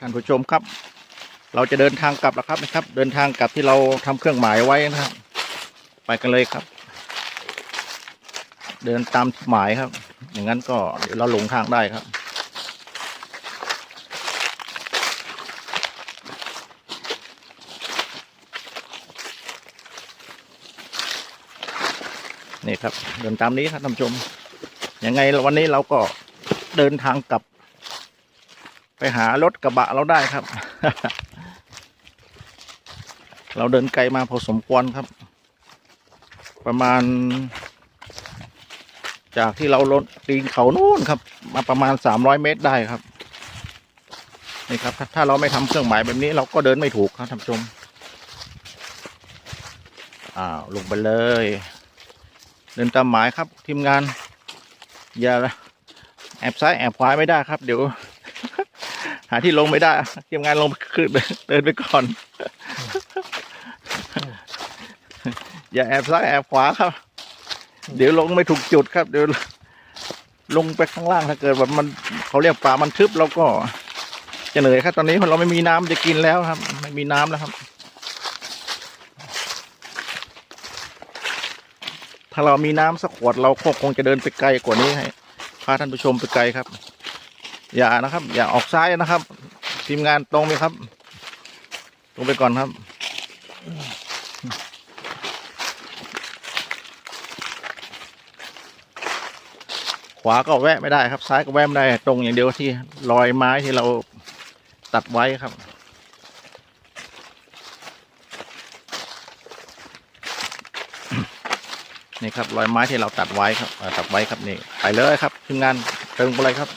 ท่านผู้ชมครับ เราจะเดินทางกลับแล้วครับนะครับ เดินทางกลับที่เราทำเครื่องหมายไว้นะครับ ไปกันเลยครับ เดินตามหมายครับ อย่างนั้นก็เดี๋ยวเราหลงทางได้ครับนี่ครับเดินตามนี้ครับท่านผู้ชมยังไงวันนี้เราก็เดินทางกลับ ไปหารถกระบะเราได้ครับ เราเดินไกลมาพอสมควรครับ ประมาณ จากที่เราลดตีนเขานู่นครับ มาประมาณสามร้อยเมตรได้ครับนี่ครับ ถ้าเราไม่ทำเครื่องหมายแบบนี้ เราก็เดินไม่ถูกครับท่านผู้ชมอ้าวลงไปเลย เดินตามหมายครับทีมงาน อย่าแอบซ้ายแอบขวาไม่ได้ครับ เดี๋ยว หาที่ลงไม่ได้ทีมงานลงคือเดินไปก่อน อย่าแอบซ้ายแอบขวาครับ เดี๋ยวลงไม่ถูกจุดครับ เดี๋ยวลงไปข้างล่างถ้าเกิดแบบมันเขาเรียกป่ามันทึบเราก็ จะเหนื่อยครับ ตอนนี้เราไม่มีน้ำจะกินแล้วครับ ไม่มีน้ำแล้วครับ ถ้าเรามีน้ำสักขวดเราก็คงจะเดินไปไกลกว่านี้ให้พาท่านผู้ชมไปไกลครับ อย่านะครับ อย่าออกซ้ายนะครับ ทีมงานตรงไหมครับ ตรงไปก่อนครับ ขวาก็แวะไม่ได้ครับ ซ้ายก็แวะไม่ได้ ตรงอย่างเดียวที่รอยไม้ที่เราตัดไว้ครับนี่ครับรอยไม้ที่เราตัดไว้ครับตัดไว้ครับนี่ไปเลยครับทีมงานเติมไปเลยครับ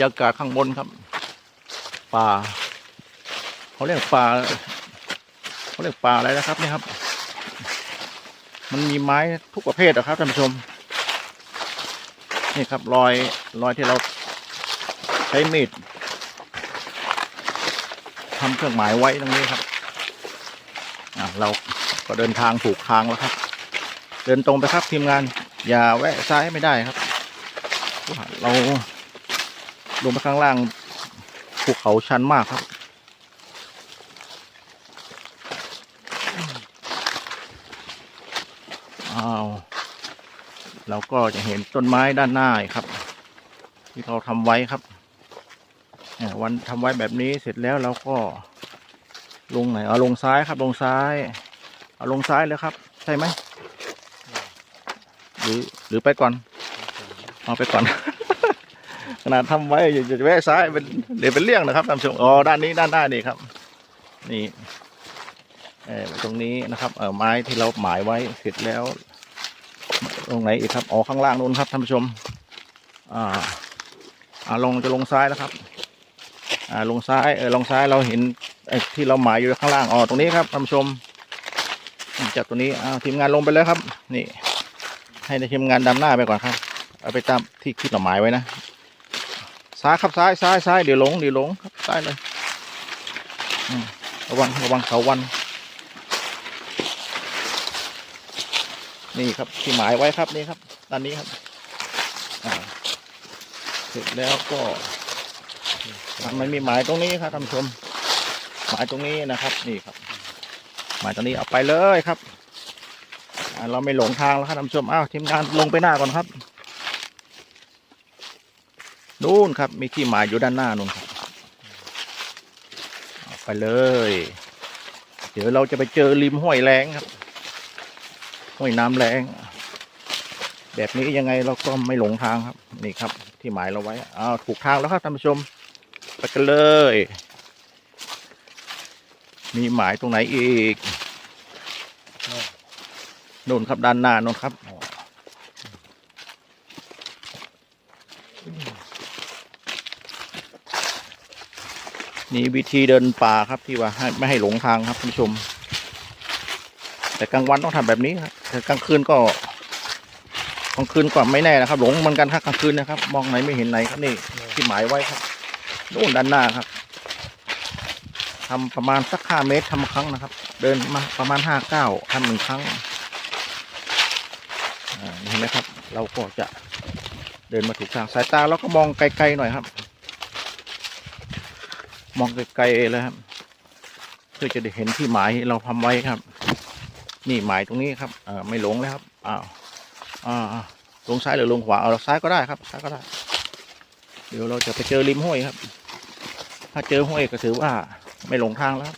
รยากาศข้างบนครับ ป่าเขาเรียกป่าเขาเรียกป่าอะไรนะครับนี่ครับ มันมีไม้ทุกประเภทนะครับท่านผู้ชม นี่ครับรอยรอยที่เราใช้มีดทำเครื่องหมายไว้ตรงนี้ครับอะเราก็เดินทางถูกทางแล้วครับ เดินตรงไปครับทีมงาน อย่าแวะซ้ายไม่ได้ครับ เรา ลงไปข้างล่างภูเขาชันมากครับ อ้าว เราก็จะเห็นต้นไม้ด้านหน้าครับ ที่เราทำไว้ครับ วันทำไว้แบบนี้เสร็จแล้วเราก็ลงไหนเอาลงซ้ายครับ ลงซ้าย เอาลงซ้ายเลยครับ ใช่ไหม หรือหรือไปก่อน เอาไปก่อน ขนาดทำไว้อย่จะแวะซ้ายเป็นเดี๋ยวเป็นเลี่ยงนะครับท่านผู้ชมอ๋อด้านนี้ด้านหน้านี่ครับ นี่เออตรงนี้นะครับเออไม้ที่เราหมายไว้เสร็จแล้ว ตรงไหนอีกครับอ๋อข้างล่างนู้นครับท่านผู้ชม อ่าอ่าลงจะลงซ้ายแล้วครับ อ่าลงซ้ายเออลงซ้ายเราเห็นไอ้ที่เราหมายอยู่ข้างล่างอ๋อตรงนี้ครับท่านผู้ชมจากตรงนี้อ่าทีมงานลงไปเลยครับ นี่ ให้ทีมงานดำหน้าไปก่อนครับ เอาไปตามที่คิดเราหมายไว้นะ ซ้ายครับซ้ายซ้ายซ้ายเดี๋ยวหลงเดี๋ยวหลงครับซ้ายเลยระวังระวังเขาวัน นี่ครับที่หมายไว้ครับนี่ครับด้านนี้ครับเสร็จแล้วก็มันมีหมายตรงนี้ครับท่านผู้ชม หมายตรงนี้นะครับ นี่ครับ หมายตรงนี้เอาไปเลยครับเราไม่หลงทางแล้วครับท่านผู้ชมอ้าวทีมงานลงไปหน้าก่อนครับ นู่นครับ มีที่หมายอยู่ด้านหน้านู่นครับไปเลย เดี๋ยวเราจะไปเจอริมห้วยแรงครับ ห้วยน้ำแรงแบบนี้ยังไงเราก็ไม่หลงทางครับ นี่ครับ ที่หมายเราไว้อ้าวถูกทางแล้วครับท่านผู้ชม ไปกันเลย มีหมายตรงไหนอีกนู่นครับด้านหน้านู่นครับ นี่วิธีเดินป่าครับที่ว่าให้ไม่ให้หลงทางครับท่านผู้ชม แต่กลางวันต้องทำแบบนี้ครับแต่กลางคืนก็กลางคืนก็ไม่แน่นะครับ หลงเหมือนกันครับกลางคืนนะครับ มองไหนไม่เห็นไหนครับนี่ที่หมายไว้ครับนู่นด้านหน้าครับทำประมาณสักห้าเมตรทำครั้งนะครับ เดินมาประมาณห้าเก้าทำหนึ่งครั้งเห็นไหมครับ เราก็จะเดินมาถูกทางสายตาเราก็มองไกลๆหน่อยครับ มองไกลๆเลยครับ เพื่อจะได้เห็นที่หมายเราทำไว้ครับ นี่หมายตรงนี้ครับเออไม่หลงเลยครับอ้าวอ่าลงซ้ายหรือลงขวาเอาซ้ายก็ได้ครับซ้ายก็ได้ เดี๋ยวเราจะไปเจอริมห้วยครับ ถ้าเจอห้วยก็ถือว่าไม่หลงทางแล้ว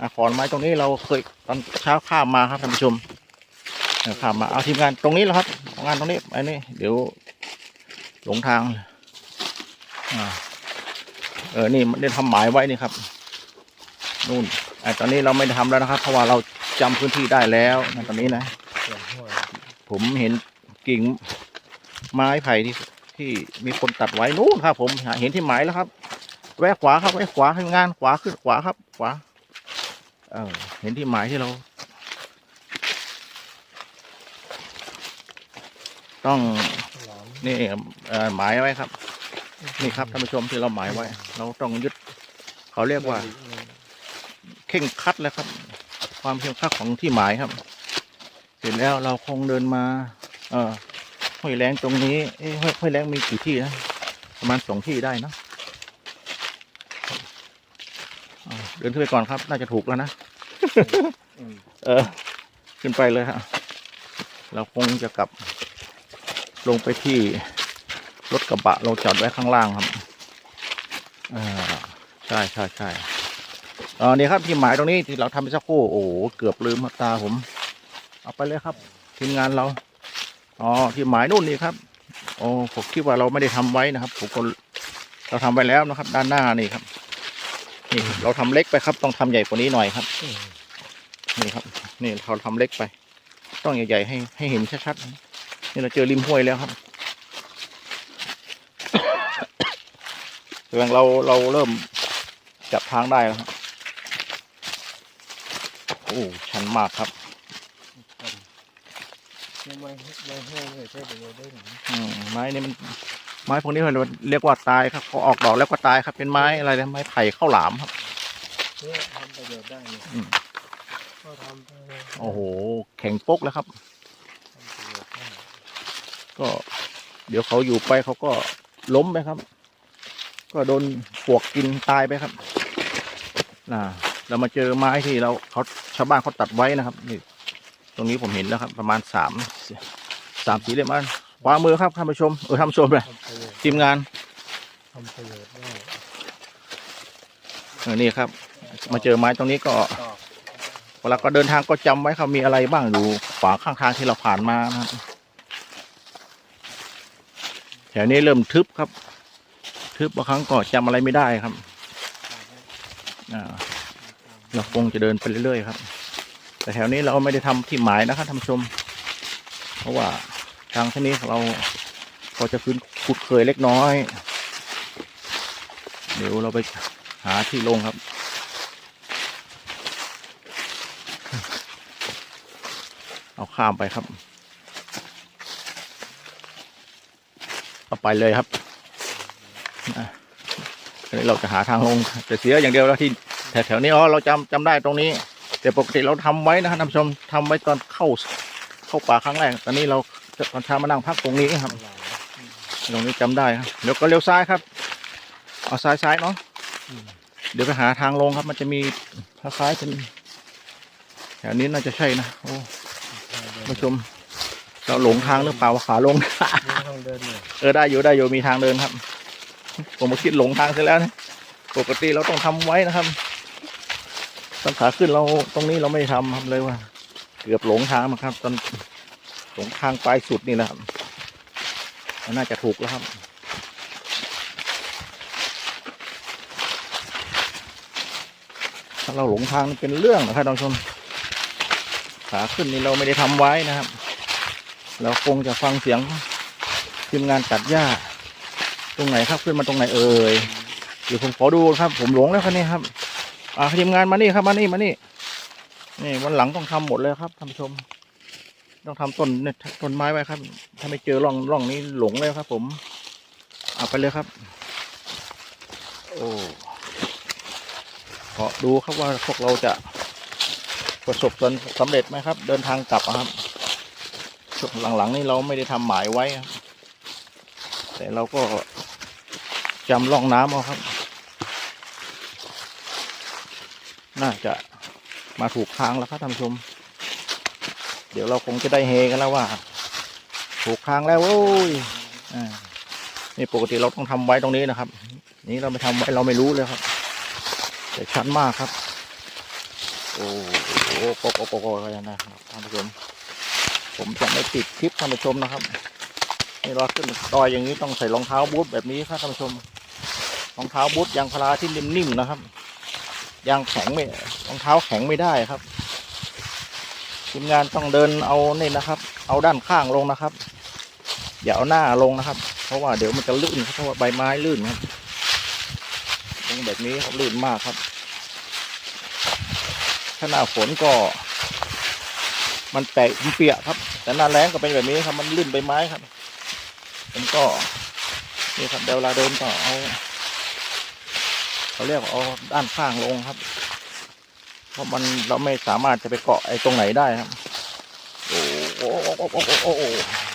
อะขอนไม้ตรงนี้เราเคยตอนเช้าข้ามมาครับท่านผู้ชมข้ามมาเอาทีมงานตรงนี้แล้วครับงานตรงนี้ไอ้นี่เดี๋ยวหลงทางอ่า เออนี่ได้ทำหมายไว้นี่ครับนู่นไอ้ตอนนี้เราไม่ได้ทำแล้วนะครับ เพราะว่าเราจำพื้นที่ได้แล้วนะตอนนี้นะ ผมเห็นกิ่งไม้ไผ่ที่ที่มีคนตัดไว้นู่นครับ ผมเห็นที่หมายแล้วครับ แวะขวาครับแวะขวาให้งานขวาขึ้นขวาครับ ขวา เออเห็นที่หมายที่เรา ต้องนี่หมายไว้ครับ นี่ครับท่านผู้ชมที่เราหมายไว้ เราต้องยึด เขาเรียกว่า เข่งครัดแล้วครับ ความเข่งครัดของที่หมายครับ เสร็จแล้วเราคงเดินมา เออห้วยแรงตรงนี้เอ้ยห้วยห้วยแรงมีกี่ที่นะประมาณสองที่ได้เนอะอ่าเดินขึ้นไปก่อนครับ น่าจะถูกแล้วนะอืมเออ ขึ้นไปเลยฮะเราคงจะกลับลงไปที่ รถกระบะเราจอดไว้ข้างล่างครับอ่าใช่ใช่ใช่เออนี่ครับที่หมายตรงนี้ที่เราทำไปสักครู่โอ้โหเกือบลืมครับตาผม เอาไปเลยครับทีมงานเราอ๋อที่หมายนู่นนี่ครับโอ้ผมคิดว่าเราไม่ได้ทำไว้นะครับผมก็เราทำไว้แล้วนะครับ ด้านหน้านี่ครับนี่เราทำเล็กไปครับ ต้องทำใหญ่กว่านี้หน่อยครับนี่ครับ นี่เราทำเล็กไป ต้องใหญ่ๆให้ให้เห็นชัดๆนี่เราเจอริมห้วยแล้วครับ แสดงเราเราเริ่มจับทางได้แล้วครับโอ้ชันมากครับไม่ไม่ไม่แห้งเลยใช่ประโยชน์ได้หรืออืมไม้นี่มันไม้พวกนี้มันเรียกว่าตายครับพอออกดอกแล้วก็ตายครับ เป็นไม้อะไรนะไม้ไผ่ข้าวหลามครับเนี่ยทำประโยชน์ได้เนี่ยอืมก็ทำไปเลยโอ้โห แข็งปกแล้วครับ ทำประโยชน์ได้ก็เดี๋ยวเขาอยู่ไปเขาก็ล้มไปครับ ก็โดนปลวกกินตายไปครับน่ะเรามาเจอไม้ที่เราเขาชาวบ้านเขาตัดไว้นะครับนี่ตรงนี้ผมเห็นแล้วครับ ประมาณสามสามสี่เล่มอันขวามือครับท่านผู้ชมเออท่านผู้ชมเลยทีมงานทำประโยชน์ได้เออนี่ครับ มาเจอไม้ตรงนี้ก็เวลาก็เดินทางก็จำไว้ครับมีอะไรบ้างอยู่ขวาข้างทางที่เราผ่านมานะครับแถวนี้เริ่มทึบครับ ทึบบางครั้งก็จำอะไรไม่ได้ครับเราคงจะเดินไปเรื่อยๆครับ แต่แถวนี้เราไม่ได้ทำที่หมายนะครับท่านชม เพราะว่าทางที่นี้เราพอจะคุ้นคุ้นเคยเล็กน้อย เดี๋ยวเราไปหาที่ลงครับเอาข้ามไปครับ เอาไปเลยครับ นนี้เราจะหาทางลงแต่เสียอย่างเดียวแล้วที่แถวๆนี้อ๋อเราจำจำได้ตรงนี้ แต่ปกติเราทำไว้นะครับท่านผู้ชมทำไว้ตอนเข้าเข้าป่าครั้งแรกตอนนี้เราตอนเช้ามานั่งพักตรงนี้ครับหลายตรงนี้จำได้ครับเดี๋ยวก็เลี้ยวซ้ายครับ เอาซ้ายซ้ายเนาะอืมเดี๋ยวไปหาทางลงครับ มันจะมีทางซ้ายเป็นแถวนี้น่าจะใช่นะโอ้ทางเดินผู้ชม เราหลงทางหรือเปล่าว่าขาลงนี่ทางเดินเนี่ยเออได้อยู่ได้อยู่มีทางเดินครับ ผมมาคิดหลงทางเสร็จแล้วนะปกติเราต้องทำไว้นะครับตอนขาขึ้นเราตรงนี้เราไม่ได้ทำครับเลยว่า เกือบหลงทางมาครับตอนหลงทางปลายสุดนี่แหละครับน่าจะถูกแล้วครับถ้าเราหลงทางนี่เป็นเรื่องนะครับท่านผู้ชมขาขึ้นนี่เราไม่ได้ทำไว้นะครับ เราคงจะฟังเสียงทีมงานตัดหญ้า ตรงไหนครับขึ้นมาตรงไหนเอ่ยเดี๋ยวผมขอดูครับ ผมหลงแล้วครับนี่ครับ อ่าทีมงานมานี่ครับมานี่มานี่นี่วันหลังต้องทำหมดเลยครับท่านผู้ชม ต้องทำต้นเนี่ยต้นไม้ไว้ครับ ถ้าไม่เจอร่องร่องนี้หลงเลยครับ ผมเอาไปเลยครับ โอ้ขอดูครับว่าพวกเราจะประสบผลสำเร็จไหมครับ เดินทางกลับครับช่วงหลังๆนี่เราไม่ได้ทำหมายไว้ครับ แต่เราก็จำล่องน้ำเอาครับ น่าจะมาถูกทางแล้วครับท่านผู้ชม เดี๋ยวเราคงจะได้เฮกันแล้วว่า ถูกทางแล้วโว้ยอนี่ปกติเราต้องทำไว้ตรงนี้นะครับ นี่เราไม่ทำไว้เราไม่รู้เลยครับ แต่ชันมากครับ โอ้โหโกโกโกโกอะไรนะครับท่านผู้ชม ผมจะไม่ติดคลิปท่านผู้ชมนะครับ นี่เราขึ้นดอยอย่างนี้ต้องใส่รองเท้าบูทแบบนี้ครับท่านผู้ชมรองเท้าบูทยางพาราที่นิ่มๆนะครับยางแข็งไม่รองเท้าแข็งไม่ได้ครับทีมงานต้องเดินเอานี่นะครับ เอาด้านข้างลงนะครับ อย่าเอาหน้าลงนะครับ เพราะว่าเดี๋ยวมันจะลื่นเพราะว่าใบไม้ลื่นครับลงแบบนี้ครับลื่นมากครับถ้าหน้าฝนก็ มันแตกมันเปียกครับ แต่หน้าแล้งก็เป็นแบบนี้ครับ มันลื่นใบไม้ครับ ผมก็นี่ครับเดี๋ยวเวลาเดินก็เอาเขาเรียกเอาด้านข้างลงครับ เพราะมันเราไม่สามารถจะไปเกาะไอ้ตรงไหนได้ครับ โอ้โหโอ้โหโอ้โหโอ้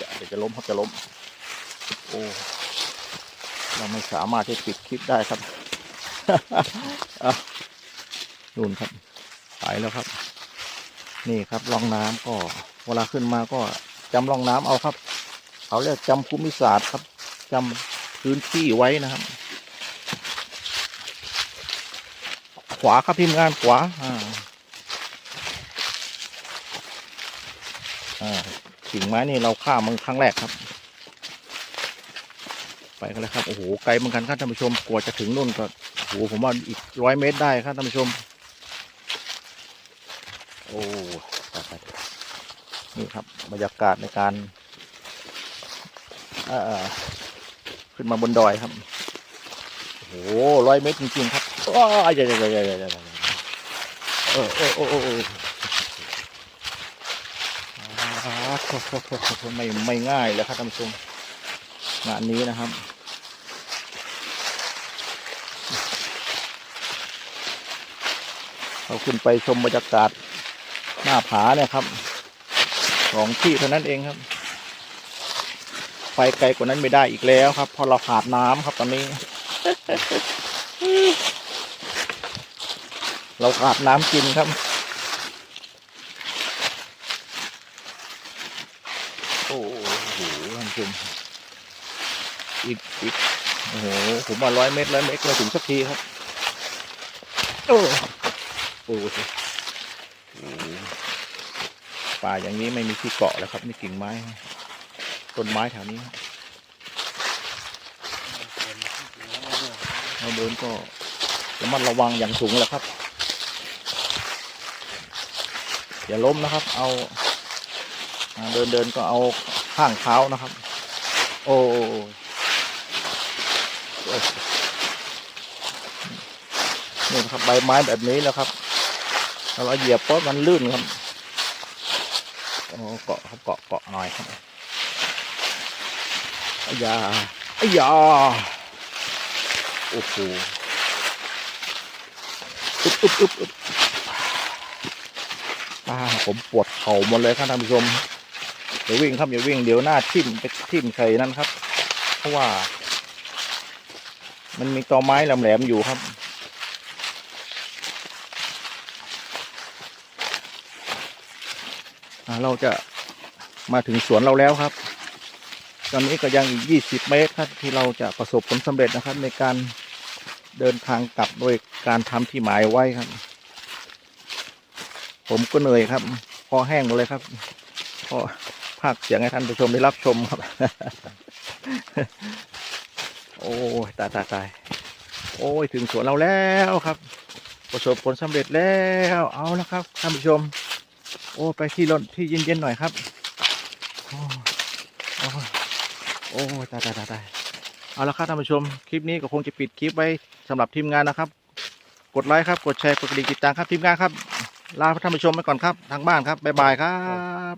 จะจะล้มครับจะล้มโอ้เราไม่สามารถที่ปิดคลิปได้ครับอะนู่นครับไปแล้วครับ นี่ครับร่องน้ำก็ เวลาขึ้นมาก็จำร่องน้ำเอาครับ เขาเรียกจำภูมิศาสตร์ครับจำพื้นที่ไว้นะครับ ขวาครับทีมงานขวาอ่าอ่ากิ่งไม้นี่เราข้ามมันครั้งแรกครับ ไปกันเลยครับโอ้โหไกลเหมือนกันครับท่านผู้ชมกว่าจะถึงนู่นก็โอ้โหผมว่าอีกร้อยเมตรได้ครับท่านผู้ชม โอ้ตายตายนี่ครับบรรยากาศในการ ขึ้นมาบนดอยครับโอ้โหร้อยเมตรจริงๆครับว้ายอย่าอย่าอย่าอย่าอย่าอย่าเออเออเออเออเอออ่าโทษโทษโทษโทษไม่ไม่ง่ายเลยครับท่านผู้ชมงานนี้นะครับเราขึ้นไปชมบรรยากาศหน้าผาเนี่ยครับสองที่เท่านั้นเองครับ ไปไกลกว่านั้นไม่ได้อีกแล้วครับพอเราขาดน้ำครับตอนนี้ เราขาดน้ำกินครับ โอ้โหท่านผู้ชมอีกอีกโอ้โหผมว่าร้อยเมตรร้อยเมตรเราถึงสักทีครับโอ้โหโอ้โหป่าอย่างนี้ไม่มีที่เกาะแล้วครับนี่กิ่งไม้ ต้นไม้แถวนี้เราเดินก็ระมัดระวังอย่างสูงแหละครับ อย่าล้มนะครับ เอาเดินเดินก็เอาข้างเท้านะครับ โอ้โอ้นี่ครับใบไม้แบบนี้แล้วครับเราเหยียบปุ๊บมันลื่นครับเกาะครับเกาะเกาะหน่อยครับ อายาอายาโอ้โหอึบอึบอึบอึบอ่าผมปวดเข่าหมดเลยครับท่านผู้ชมอย่าวิ่งครับอย่าวิ่งเดี๋ยวหน้าทิ่มไปทิ่มใส่นั่นครับ เพราะว่า มันมีตอไม้แหลมๆอยู่ครับเราจะมาถึงสวนเราแล้วครับ ตอนนี้ก็ยังอีก 20 เมตรครับที่เราจะประสบผลสำเร็จนะครับ ในการเดินทางกลับโดยการทำที่หมายไว้ครับ ผมก็เหนื่อยครับ พอแห้งหมดเลยครับพอภาคเสียงให้ท่านผู้ชมได้รับชมครับ โอ้ยตายตายตายโอ้ยถึงสวนเราแล้วครับ ประสบผลสำเร็จแล้วเอาละครับท่านผู้ชม โอ้ไปที่รถที่เย็นๆหน่อยครับ โอ้โอ้โอ้ตายตายตายเอาละครับท่านผู้ชม คลิปนี้ก็คงจะปิดคลิปไว้สำหรับทีมงานนะครับ กดไลค์ครับ กดแชร์ กดกระดิ่งติดตามครับทีมงานครับ ลาท่านผู้ชมไปก่อนครับ ทางบ้านครับ บ๊ายบายครับ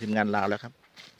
ทีมงานลาแล้วครับ